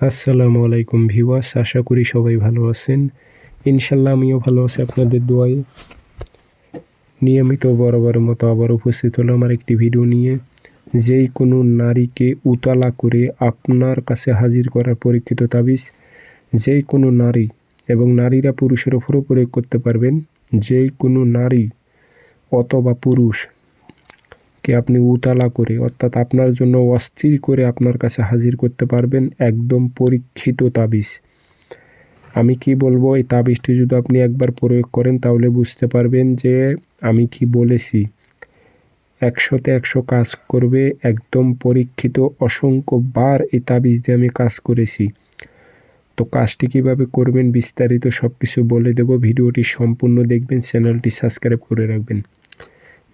আসসালামু আলাইকুম ভিওয়াস আশা করি সবাই ভালো আছেন। ইনশাল্লাহ আমিও ভালো আছি আপনাদের দোয়ায়। নিয়মিত বরাবর মতো আবার উপস্থিত হলো আমার একটি ভিডিও নিয়ে। যেই কোনো নারীকে উতলা করে আপনার কাছে হাজির করার পরীক্ষিত তাবিজ যেই কোনো নারী এবং নারীরা পুরুষের ওপরও প্রয়োগ করতে পারবেন। যেই কোনো নারী অথবা পুরুষ কে আপনি উতালা করে, অর্থাৎ আপনার জন্য অস্থির করে আপনার কাছে হাজির করতে পারবেন একদম পরীক্ষিত তাবিজ। আমি কি বলব, এই তাবিজটি যদি আপনি একবার প্রয়োগ করেন, তাহলে বুঝতে পারবেন যে আমি কি বলেছি। একশোতে একশো কাজ করবে একদম পরীক্ষিত অসংখ্য বার এই তাবিজ দিয়ে আমি কাজ করেছি। তো কাজটি কীভাবে করবেন বিস্তারিত সব কিছু বলে দেব। ভিডিওটি সম্পূর্ণ দেখবেন, চ্যানেলটি সাবস্ক্রাইব করে রাখবেন।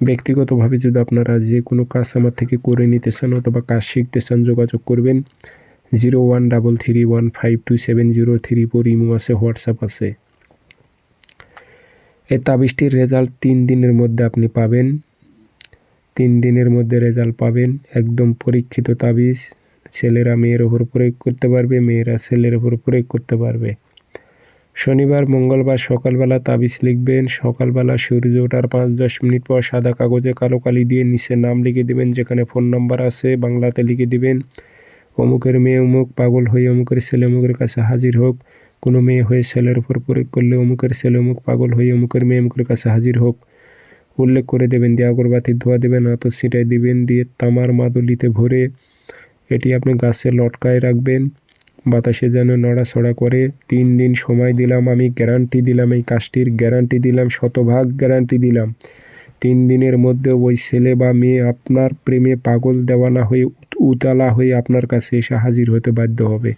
ব্যক্তিগতভাবে যদি আপনারা যে কোনো কাজ আমার থেকে করে নিতে চান অথবা কাজ শিখতে চান, যোগাযোগ করবেন। Zero one double three one five two seven zero three four imo আছে, হোয়াটসঅ্যাপ আছে। এই তাবিজটির রেজাল্ট তিন দিনের মধ্যে আপনি পাবেন। তিন দিনের মধ্যে রেজাল্ট পাবেন। একদম পরীক্ষিত তাবিজ। ছেলেরা মেয়ের ওপর প্রয়োগ করতে পারবে, মেয়েরা ছেলের ওপর প্রয়োগ করতে পারবে। শনিবার, মঙ্গলবার সকালবেলা তাবিজ লিখবেন। সকালবেলা সূর্য ওঠার পাঁচ দশ মিনিট পর সাদা কাগজে কালো কালি দিয়ে নিচে নাম লিখে দেবেন, যেখানে ফোন নাম্বার আছে, বাংলাতে লিখে দিবেন। অমুকের মেয়ে অমুক, পাগল হয়ে অমুকের ছেলে অমুকের কাছে হাজির হোক। কোনো মেয়ে হয়ে ছেলের উপর প্রয়োগ করলে অমুকের ছেলে অমুক, পাগল হয়ে অমুকের মেয়ে অমুকের কাছে হাজির হোক। উল্লেখ করে দেবেন, দিয়ে আগরবাতির ধোয়া দেবেন আত ছিটাই দিবেন, দিয়ে তামার মাদুলিতে ভরে এটি আপনি গাছে লটকায় রাখবেন। বাতাসে যেন নড়াছড়া করে, তিন দিন সময় দিলাম আমি গ্যারান্টি দিলাম এই কাজটির গ্যারান্টি দিলাম, শতভাগ গ্যারান্টি দিলাম। তিন দিনের মধ্যে ওই ছেলে বা মেয়ে আপনার প্রেমে পাগল দেওয়ানা হয়ে উতলা হয়ে আপনার কাছে এসে হাজির হতে বাধ্য হবে।